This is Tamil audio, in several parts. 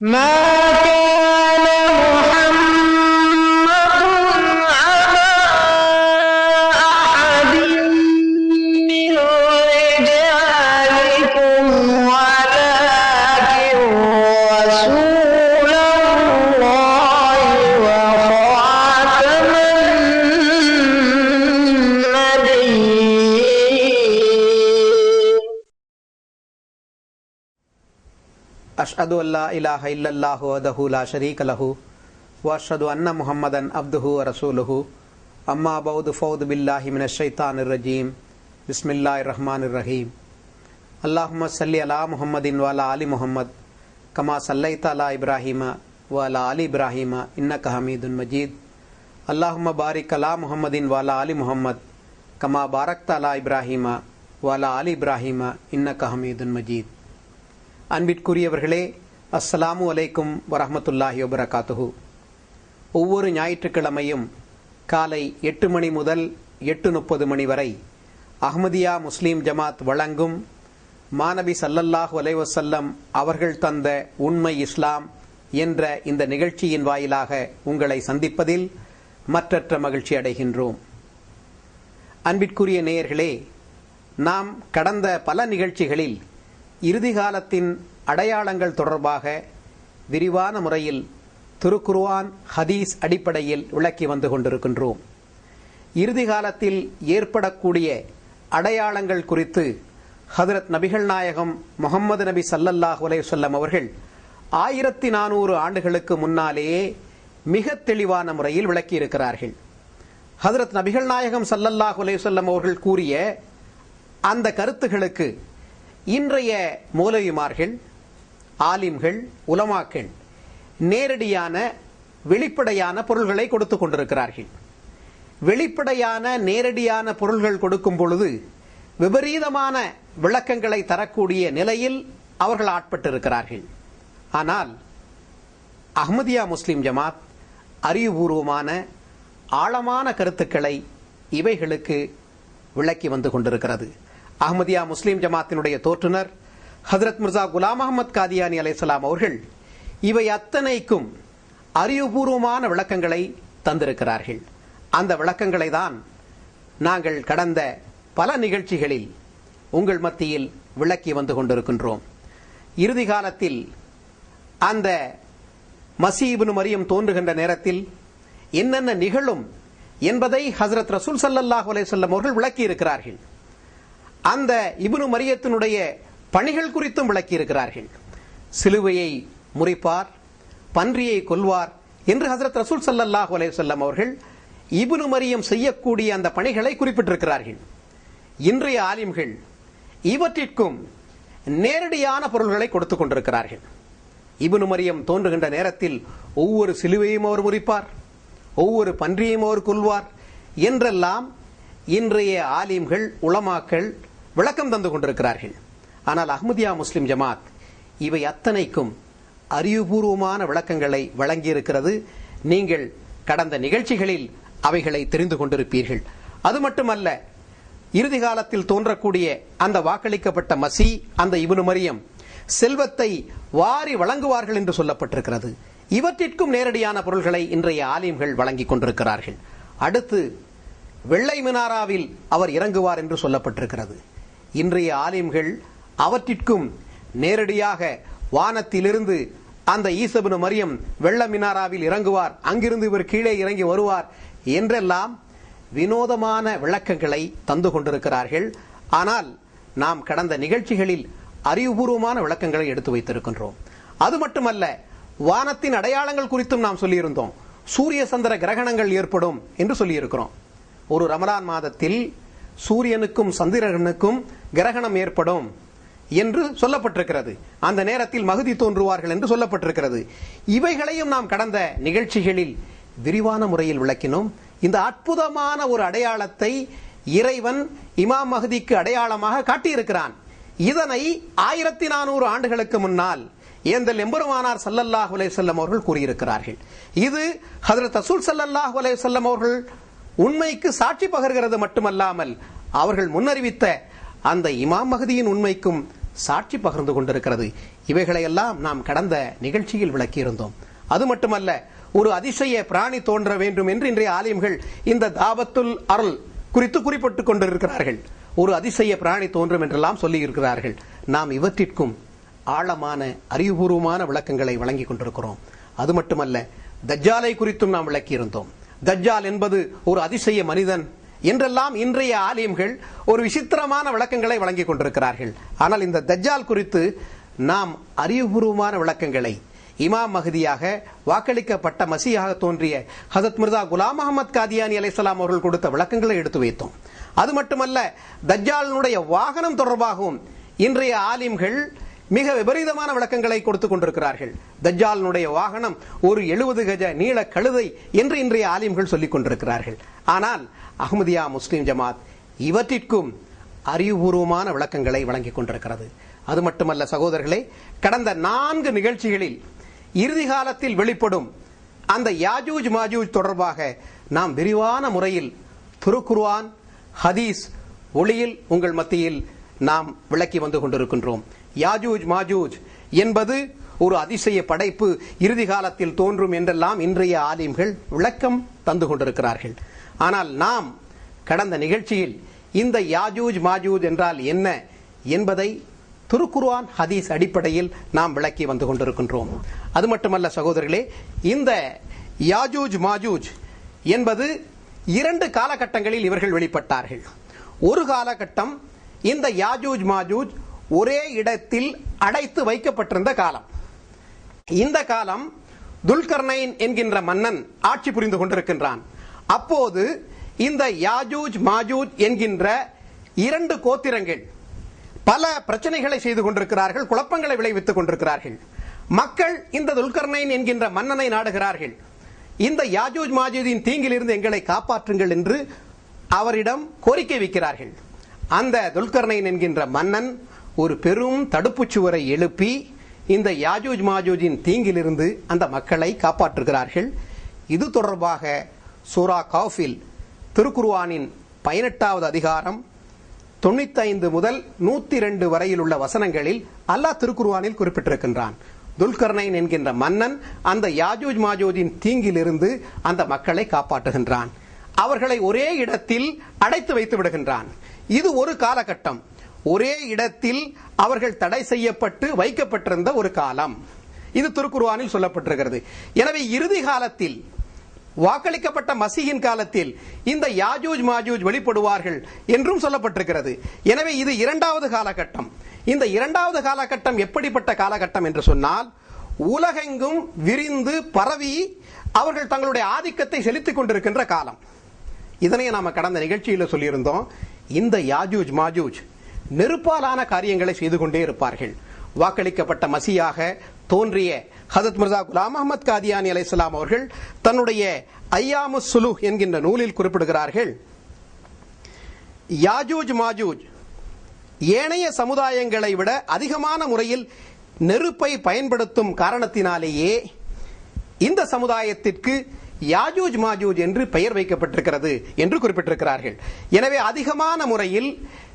ما كان اشد اللہ اللہ وحدہ لا شریک لہ واشد ان محمد ابدہ رسولہ اما بعد فوض باللہ من الشیطان الرجیم بسم اللہ الرحمن الرحیم اللہ صلی علی محمد والا علی محمد کما صلی تعالی ابراہیم وعلا علی ابراہیم انکا حمید مجید اللہم بارک علی محمد والا علی محمد کما بارک تعالی ابراہیم وعلا علی ابراہیم انکا حمید مجید அன்பிற்குரியவர்களே அஸ்ஸலாமு அலைக்கும் வரஹ்மத்துல்லாஹி வபரகாத்துஹு. ஒவ்வொரு ஞாயிற்றுக்கிழமையும் காலை எட்டு மணி முதல் எட்டு முப்பது மணி வரை அஹ்மதியா முஸ்லீம் ஜமாத் வழங்கும் மாணவி சல்லல்லாஹு அலைவசல்லம் அவர்கள் தந்த உண்மை இஸ்லாம் என்ற இந்த நிகழ்ச்சியின் வாயிலாக உங்களை சந்திப்பதில் மற்றற்ற மகிழ்ச்சி அடைகின்றோம். அன்பிற்குரிய நேயர்களே நாம் கடந்த பல நிகழ்ச்சிகளில் இறுதி காலத்தின் அடையாளங்கள் தொடர்பாக விரிவான முறையில் திருக்குர்வான் ஹதீஸ் அடிப்படையில் விளக்கி வந்து கொண்டிருக்கின்றோம். இறுதி காலத்தில் ஏற்படக்கூடிய அடையாளங்கள் குறித்து ஹதரத் நபிகள் நாயகம் முகமது நபி சல்லல்லாஹ் அலைவசல்லம் அவர்கள் ஆயிரத்தி நானூறு ஆண்டுகளுக்கு முன்னாலேயே மிக தெளிவான முறையில் விளக்கியிருக்கிறார்கள். ஹதரத் நபிகள் நாயகம் சல்லல்லாஹ் அலைவசல்லம் அவர்கள் கூறிய அந்த கருத்துகளுக்கு இன்றைய மூலவிமார்கள் ஆலிம்கள் உலமாக்கள் நேரடியான வெளிப்படையான பொருள்களை கொடுத்து கொண்டிருக்கிறார்கள். வெளிப்படையான நேரடியான பொருள்கள் கொடுக்கும் பொழுது விபரீதமான விளக்கங்களை தரக்கூடிய நிலையில் அவர்கள் ஆட்பட்டிருக்கிறார்கள். ஆனால் அஹ்மதியா முஸ்லிம் ஜமாத் அறிவுபூர்வமான ஆழமான கருத்துக்களை இவைகளுக்கு விளக்கி வந்து கொண்டிருக்கிறது. அஹமதியா முஸ்லீம் ஜமாத்தினுடைய தோற்றுனர். ஹதரத் மிர்சா குலாம் அகமது காதியானி அலைசலாம் அவர்கள் இவை அத்தனைக்கும் அறிவுபூர்வமான விளக்கங்களை தந்திருக்கிறார்கள். அந்த விளக்கங்களை தான் நாங்கள் கடந்த பல நிகழ்ச்சிகளில் உங்கள் மத்தியில் விளக்கி வந்து கொண்டிருக்கின்றோம். இறுதி காலத்தில் அந்த மசீபுனு மரியம் தோன்றுகின்ற நேரத்தில் என்னென்ன நிகழும் என்பதை ஹசரத் ரசூல் சல்லல்லாஹு அலையம் அவர்கள் விளக்கி இருக்கிறார்கள் அந்த இபுனு மரியத்தினுடைய பணிகள் குறித்தும் விளக்கி இருக்கிறார்கள் சிலுவையை முறிப்பார் பன்றியை கொல்வார் என்று ஹசரத் ரசூல் சல்லல்லாஹு அலையம் அவர்கள் இபுனு மரியம் செய்யக்கூடிய அந்த பணிகளை குறிப்பிட்டிருக்கிறார்கள். இன்றைய ஆலிம்கள் இவற்றிற்கும் நேரடியான பொருள்களை கொடுத்துக் கொண்டிருக்கிறார்கள். இபுனு மரியம் தோன்றுகின்ற நேரத்தில் ஒவ்வொரு சிலுவையும் அவர் முறிப்பார் ஒவ்வொரு பன்றியையும் அவர் கொல்வார் என்றெல்லாம் இன்றைய ஆலிம்கள் உளமாக்கள் விளக்கம் தந்து கொண்டிருக்கிறார்கள். ஆனால் அஹ்மதியா முஸ்லிம் ஜமாத் இவை அத்தனைக்கும் அறிவுபூர்வமான விளக்கங்களை வழங்கியிருக்கிறது. நீங்கள் கடந்த நிகழ்ச்சிகளில் அவைகளை தெரிந்து கொண்டிருப்பீர்கள். அது மட்டுமல்ல இறுதி காலத்தில் தோன்றக்கூடிய அந்த வாக்களிக்கப்பட்ட மசி அந்த இவனு மரியம் செல்வத்தை வாரி வழங்குவார்கள் என்று சொல்லப்பட்டிருக்கிறது. இவற்றிற்கும் நேரடியான பொருள்களை இன்றைய ஆலிம்கள் வழங்கிக் கொண்டிருக்கிறார்கள். அடுத்து வெள்ளை மினாராவில் அவர் இறங்குவார் என்று சொல்லப்பட்டிருக்கிறது. இன்றைய ஆலிம்கள் அவற்றிற்கும் நேரடியாக வானத்திலிருந்து அந்த ஈசபுன மரியம் வெள்ள மினாராவில் இறங்குவார். அங்கிருந்து இவர் கீழே இறங்கி வருவார் என்றெல்லாம் வினோதமான விளக்கங்களை தந்து கொண்டிருக்கிறார்கள். ஆனால் நாம் கடந்த நிகழ்ச்சிகளில் அறிவுபூர்வமான விளக்கங்களை எடுத்து வைத்திருக்கின்றோம். அது மட்டுமல்ல வானத்தின் அடையாளங்கள் குறித்தும் நாம் சொல்லியிருந்தோம். சூரிய சந்திர கிரகணங்கள் ஏற்படும் என்று சொல்லியிருக்கிறோம். ஒரு ரமலான் மாதத்தில் சூரியனுக்கும் சந்திரனுக்கும் கிரகணம் ஏற்படும் என்று சொல்லப்பட்டிருக்கிறது. அந்த நேரத்தில் மகுதி தோன்றுவார்கள் என்று சொல்லப்பட்டிருக்கிறது. இவைகளையும் நாம் கடந்த நிகழ்ச்சிகளில் விரிவான முறையில் விளக்கினோம். இந்த அற்புதமான ஒரு அடையாளத்தை இறைவன் இமாம் மகதிக்கு அடையாளமாக காட்டியிருக்கிறான். இதனை ஆயிரத்தி நானூறு ஆண்டுகளுக்கு முன்னால் ஏந்தல் எம்பெருமானார் சல்லல்லாஹ் அலே செல்லம் அவர்கள் கூறியிருக்கிறார்கள். இது ஹதரத் அசூல் சல்லல்லாஹ் அலே செல்லம் அவர்கள் உண்மைக்கு சாட்சி பகர்கிறது மட்டுமல்லாமல் அவர்கள் முன்னறிவித்த அந்த இமாம் மகதியின் உண்மைக்கும் சாட்சி பகிர்ந்து கொண்டிருக்கிறது. இவைகளையெல்லாம் நாம் கடந்த நிகழ்ச்சியில் விளக்கியிருந்தோம். அது மட்டுமல்ல ஒரு அதிசய பிராணி தோன்ற வேண்டும் என்று இன்றைய ஆலயங்கள் இந்த தாபத்துல் அருள் குறித்து குறிப்பிட்டுக் கொண்டிருக்கிறார்கள். ஒரு அதிசய பிராணி தோன்றும் என்றெல்லாம் சொல்லி இருக்கிறார்கள் நாம் இவற்றிற்கும் ஆழமான அறிவுபூர்வமான விளக்கங்களை வழங்கிக் கொண்டிருக்கிறோம். அது மட்டுமல்ல தஜ்ஜாலை குறித்தும் நாம் விளக்கியிருந்தோம். தஜ்ஜால் என்பது ஒரு அதிசய மனிதன் என்றெல்லாம் இன்றைய ஆலயங்கள் ஒரு விசித்திரமான விளக்கங்களை வழங்கிக் கொண்டிருக்கிறார்கள். ஆனால் இந்த தஜ்ஜால் குறித்து நாம் அறிவுபூர்வமான விளக்கங்களை இமாம் மகதியாக வாக்களிக்கப்பட்ட மசியாக தோன்றிய ஹசத் மிர்தா குலாம் அகமது காதியானி அலைசலாம் அவர்கள் கொடுத்த விளக்கங்களை எடுத்து வைத்தோம். அது மட்டுமல்ல தஜ்ஜாலினுடைய வாகனம் தொடர்பாகவும் இன்றைய ஆலிம்கள் மிக விபரீதமான விளக்கங்களை கொடுத்துக் கொண்டிருக்கிறார்கள். தஜ்ஜாலினுடைய வாகனம் ஒரு எழுபது கஜ நீள கழுதை என்று இன்றைய ஆலிம்கள் சொல்லிக் கொண்டிருக்கிறார்கள். ஆனால் அஹ்மதியா முஸ்லிம் ஜமாத் இவற்றிற்கும் அறிவுபூர்வமான விளக்கங்களை வழங்கிக் கொண்டிருக்கிறது. அது மட்டுமல்ல சகோதரர்களே கடந்த நான்கு நிகழ்ச்சிகளில் இறுதி காலத்தில் வெளிப்படும் அந்த யாஜூஜ் மாஜூஜ் தொடர்பாக நாம் விரிவான முறையில் திருக்குர்வான் ஹதீஸ் ஒளியில் உங்கள் மத்தியில் நாம் விளக்கி வந்து கொண்டிருக்கின்றோம். யாஜூஜ் மாஜூஜ் என்பது ஒரு அதிசய படைப்பு இறுதி காலத்தில் தோன்றும் என்றெல்லாம் இன்றைய ஆலிம்கள் விளக்கம் தந்து கொண்டிருக்கிறார்கள். ஆனால் நாம் கடந்த நிகழ்ச்சியில் இந்த யாஜூஜ் மாஜூஜ் என்றால் என்ன என்பதை திருக்குர்ஆன் ஹதீஸ் அடிப்படையில் நாம் விளக்கி வந்து கொண்டிருக்கின்றோம். அது மட்டுமல்ல சகோதரர்களே இந்த யாஜூஜ் மாஜூஜ் என்பது இரண்டு காலகட்டங்களில் இவர்கள் வெளிப்பட்டார்கள். ஒரு காலகட்டம் இந்த யாஜூஜ் மாஜூஜ் ஒரே இடத்தில் அடைத்து வைக்கப்பட்டிருந்த காலம். இந்த காலம் துல்கர்னைன் என்கின்ற மன்னன் ஆட்சி புரிந்து கொண்டிருக்கின்றான். அப்போது இந்த யாஜூஜ் மாஜூஜ் என்கின்ற இரண்டு கோத்திரங்கள் பல பிரச்சனைகளை செய்து கொண்டிருக்கிறார்கள் குழப்பங்களை விளைவித்துக் கொண்டிருக்கிறார்கள். மக்கள் இந்த துல்கர்னைன் என்கின்ற மன்னனை நாடுகிறார்கள். இந்த யாஜூஜ் மாஜூதின் தீங்கிலிருந்து எங்களை காப்பாற்றுங்கள் என்று அவரிடம் கோரிக்கை வைக்கிறார்கள். அந்த துல்கர்னைன் என்கின்ற மன்னன் ஒரு பெரும் தடுப்புச் சுவரை எழுப்பி இந்த யாஜூஜ் மாஜூஜின் தீங்கிலிருந்து அந்த மக்களை காப்பாற்றுகிறார்கள். இது தொடர்பாக சூரா காஃபில் திருக்குர்வானின் பதினெட்டாவது அதிகாரம் தொண்ணூத்தைந்து முதல் நூத்தி ரெண்டு வரையில் உள்ள வசனங்களில் அல்லாஹ் திருக்குர்வானில் குறிப்பிட்டிருக்கின்றான். துல்கர்ணைன் என்கின்ற மன்னன் அந்த யாஜூஜ் மாஜூஜின் தீங்கிலிருந்து அந்த மக்களை காப்பாற்றுகின்றான். அவர்களை ஒரே இடத்தில் அடைத்து வைத்து விடுகின்றான். இது ஒரு காலகட்டம். ஒரே இடத்தில் அவர்கள் தடை செய்யப்பட்டு வைக்கப்பட்டிருந்த ஒரு காலம். இது திருக்குர்ஆனில் சொல்லப்பட்டிருக்கிறது. எனவே இறுதி காலத்தில் வாக்களிக்கப்பட்ட மசியின் காலத்தில் இந்த யாஜூஜ் மாஜூஜ் வெளிப்படுவார்கள் என்றும் சொல்லப்பட்டிருக்கிறது. எனவே இது இரண்டாவது காலகட்டம். இந்த இரண்டாவது காலகட்டம் எப்படிப்பட்ட காலகட்டம் என்று சொன்னால் உலகெங்கும் விரிந்து பரவி அவர்கள் தங்களுடைய ஆதிக்கத்தை செலுத்திக் கொண்டிருக்கின்ற காலம். இதனை நாம கடந்த நிகழ்ச்சியில் சொல்லியிருந்தோம். இந்த யாஜூஜ் மாஜூஜ் நெருப்பாலான காரியங்களை செய்து கொண்டே இருப்பார்கள். வாக்களிக்கப்பட்ட மசியாக தோன்றிய ஹதத் மிர்சா குலாம் அகமது காதியானி அலைஹிஸ்ஸலாம் அவர்கள் தன்னுடைய ஐயாமு சுலு என்கின்ற நூலில் குறிப்பிடுகிறார்கள் யாஜூஜ் மாஜூஜ் ஏனைய சமுதாயங்களை விட அதிகமான முறையில் நெருப்பை பயன்படுத்தும் காரணத்தினாலேயே இந்த சமுதாயத்திற்கு யாஜூஜ் மாஜூஜ் என்று பெயர் வைக்கப்பட்டிருக்கிறது என்று குறிப்பிட்டிருக்கிறார்கள். எனவே அதிகமான முறையில்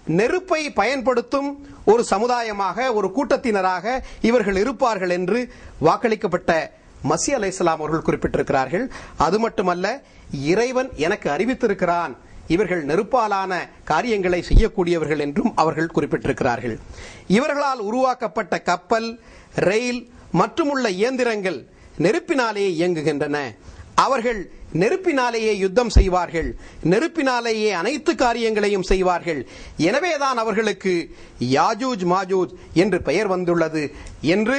நெருப்பை பயன்படுத்தும் ஒரு சமுதாயமாக ஒரு கூட்டத்தினராக இவர்கள் இருப்பார்கள் என்று வாக்களிக்கப்பட்ட மசி அலை அவர்கள் குறிப்பிட்டிருக்கிறார்கள். அது மட்டுமல்ல இறைவன் எனக்கு அறிவித்திருக்கிறான். இவர்கள் நெருப்பாலான காரியங்களை செய்யக்கூடியவர்கள் என்றும் அவர்கள் குறிப்பிட்டிருக்கிறார்கள். இவர்களால் உருவாக்கப்பட்ட கப்பல் ரயில் மற்றும் உள்ள இயந்திரங்கள் நெருப்பினாலேயே இயங்குகின்றன. அவர்கள் நெருப்பினாலேயே யுத்தம் செய்வார்கள். நெருப்பினாலேயே அனைத்து காரியங்களையும் செய்வார்கள். எனவேதான் அவர்களுக்கு யாஜூஜ் மாஜூஜ் என்று பெயர் வந்துள்ளது என்று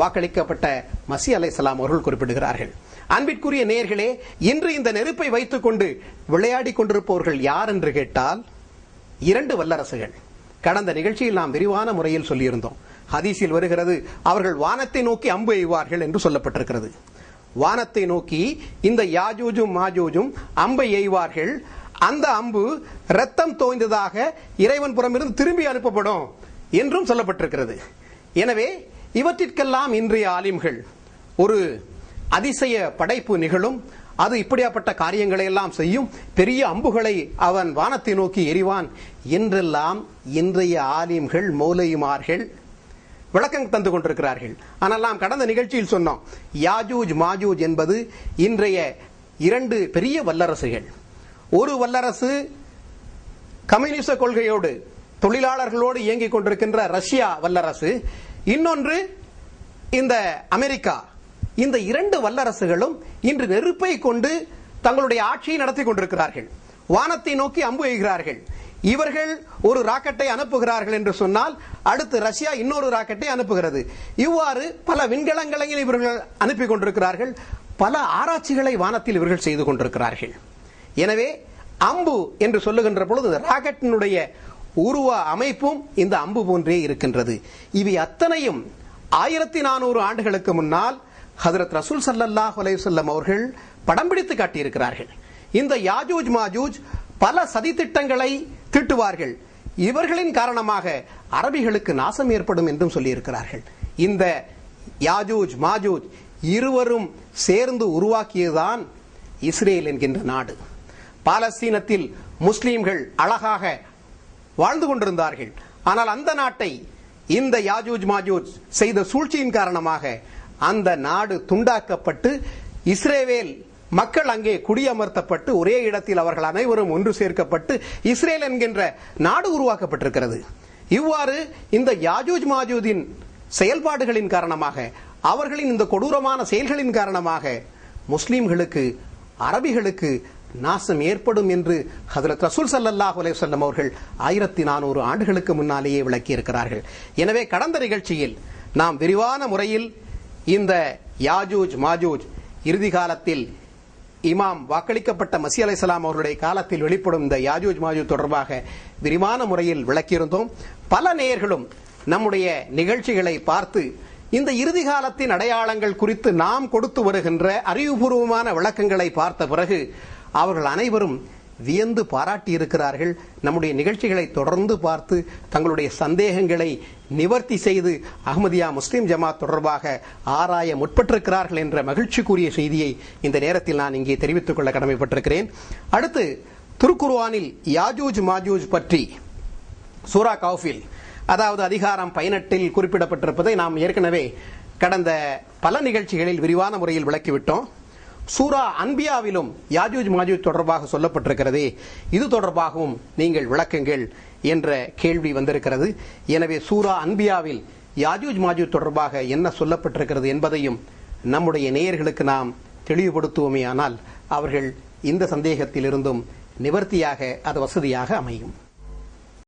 வாக்களிக்கப்பட்ட மசி அலைசலாம் அவர்கள் குறிப்பிடுகிறார்கள். அன்பிற்குரிய நேயர்களே இன்று இந்த நெருப்பை வைத்துக் கொண்டு விளையாடி கொண்டிருப்பவர்கள் யார் என்று கேட்டால் இரண்டு வல்லரசுகள். கடந்த நிகழ்ச்சியில் நாம் விரிவான முறையில் சொல்லியிருந்தோம். ஹதீஸில் வருகிறது அவர்கள் வானத்தை நோக்கி அம்பு எய்வார்கள் என்று சொல்லப்பட்டிருக்கிறது. வானத்தை நோக்கி இந்த யாஜூஜும் மாஜூஜும் அம்பை எய்வார்கள். அந்த அம்பு ரத்தம் தோய்ந்ததாக இறைவன் புறமிருந்து திரும்பி அனுப்பப்படும் என்றும் சொல்லப்பட்டிருக்கிறது. எனவே இவற்றிற்கெல்லாம் இன்றைய ஆலிம்கள் ஒரு அதிசய படைப்பு நிகழும். அது இப்படியாப்பட்ட காரியங்களை எல்லாம் செய்யும். பெரிய அம்புகளை அவன் வானத்தை நோக்கி எறிவான் என்றெல்லாம் இன்றைய ஆலிம்கள் மௌலையுமார்கள் விளக்கம் தந்து கொண்டிருக்கிறார்கள். ஆனால் நாம் கடந்த நிகழ்ச்சியில் சொன்னோம் யாஜூஜ் மாஜூஜ் என்பது இன்றைய இரண்டு பெரிய வல்லரசுகள். ஒரு வல்லரசு கம்யூனிச கொள்கையோடு தொழிலாளர்களோடு இயங்கிக் கொண்டிருக்கின்ற ரஷ்யா வல்லரசு இன்னொன்று இந்த அமெரிக்கா. இந்த இரண்டு வல்லரசுகளும் இன்று நெருப்பை கொண்டு தங்களுடைய ஆட்சியை நடத்தி கொண்டிருக்கிறார்கள். வானத்தை நோக்கி அம்பு எய்கிறார்கள் இவர்கள் ஒரு ராக்கெட்டை அனுப்புகிறார்கள் என்று சொன்னால் அடுத்து ரஷ்யா இன்னொரு ராக்கெட்டை அனுப்புகிறது. இவ்வாறு பல விண்கலங்களையும் இவர்கள் அனுப்பி கொண்டிருக்கிறார்கள். பல ஆராய்ச்சிகளை வானத்தில் இவர்கள் செய்து கொண்டிருக்கிறார்கள். எனவே அம்பு என்று சொல்லுகின்ற பொழுது ராக்கெட்டினுடைய உருவ அமைப்பும் இந்த அம்பு போன்றே இருக்கின்றது. இவை அத்தனையும் ஆயிரத்தி நானூறு ஆண்டுகளுக்கு முன்னால் ஹதரத் ரசூல் சல்லல்லாஹ் அலைவசல்லம் அவர்கள் படம் பிடித்து காட்டியிருக்கிறார்கள். இந்த யாஜூஜ் மாஜூஜ் பல சதித்திட்டங்களை திட்டுவார்கள். இவர்களின் காரணமாக அரபிகளுக்கு நாசம் ஏற்படும் என்றும் சொல்லியிருக்கிறார்கள். இந்த யாஜூஜ் மாஜூஜ் இருவரும் சேர்ந்து உருவாக்கியதுதான் இஸ்ரேல் என்கின்ற நாடு. பாலஸ்தீனத்தில் முஸ்லீம்கள் அழகாக வாழ்ந்து கொண்டிருந்தார்கள். ஆனால் அந்த நாட்டை இந்த யாஜூஜ் மாஜூஜ் செய்த சூழ்ச்சியின் காரணமாக அந்த நாடு துண்டாக்கப்பட்டு இஸ்ரேவேல் மக்கள் அங்கே குடியமர்த்தப்பட்டு ஒரே இடத்தில் அவர்கள் அனைவரும் ஒன்று சேர்க்கப்பட்டு இஸ்ரேல் என்கின்ற நாடு உருவாக்கப்பட்டிருக்கிறது. இவ்வாறு இந்த யாஜூஜ் மாஜூதின் செயல்பாடுகளின் காரணமாக அவர்களின் இந்த கொடூரமான செயல்களின் காரணமாக முஸ்லீம்களுக்கு அரபிகளுக்கு நாசம் ஏற்படும் என்று ஹதரத் ரசூல் சல்லல்லாஹு அலைஹி அவர்கள் ஆயிரத்தி நானூறு ஆண்டுகளுக்கு முன்னாலேயே விளக்கியிருக்கிறார்கள். எனவே கடந்த நிகழ்ச்சியில் நாம் விரிவான முறையில் இந்த யாஜூஜ் மாஜூஜ் இறுதி காலத்தில் இமாம் வாக்களிக்கப்பட்ட மசி அலைசலாம் அவருடைய காலத்தில் வெளிப்படும் இந்த யாஜூஜ் மாஜூ தொடர்பாக விரிவான முறையில் விளக்கியிருந்தோம். பல நேயர்களும் நம்முடைய நிகழ்ச்சிகளை பார்த்து இந்த இறுதி காலத்தின் அடையாளங்கள் குறித்து நாம் கொடுத்து வருகின்ற அறிவுபூர்வமான விளக்கங்களை பார்த்த பிறகு அவர்கள் அனைவரும் வியந்து பாராட்டி இருக்கிறார்கள். நம்முடைய நிகழ்ச்சிகளை தொடர்ந்து பார்த்து தங்களுடைய சந்தேகங்களை நிவர்த்தி செய்து அஹ்மதியா முஸ்லீம் ஜமாத் தொடர்பாக ஆராய முற்பட்டிருக்கிறார்கள் என்ற மகிழ்ச்சிக்குரிய செய்தியை இந்த நேரத்தில் நான் இங்கே தெரிவித்துக் கொள்ள கடமைப்பட்டிருக்கிறேன். அடுத்து திருக்குர்வானில் யாஜூஜ் மாஜூஜ் பற்றி சூரா கௌஃபில் அதாவது அதிகாரம் பதினெட்டில் குறிப்பிடப்பட்டிருப்பதை நாம் ஏற்கனவே கடந்த பல நிகழ்ச்சிகளில் விரிவான முறையில் விளக்கிவிட்டோம். சூரா அன்பியாவிலும் யாஜூஜ் மாஜூஜ் தொடர்பாக சொல்லப்பட்டிருக்கிறதே. இது தொடர்பாகவும் நீங்கள் விளக்குங்கள் என்ற கேள்வி வந்திருக்கிறது. எனவே சூரா அன்பியாவில் யாஜூஜ் மாஜூஜ் தொடர்பாக என்ன சொல்லப்பட்டிருக்கிறது என்பதையும் நம்முடைய நேயர்களுக்கு நாம் தெளிவுபடுத்துவோமே ஆனால் அவர்கள் இந்த சந்தேகத்திலிருந்தும் நிவர்த்தியாக அது வசதியாக அமையும்.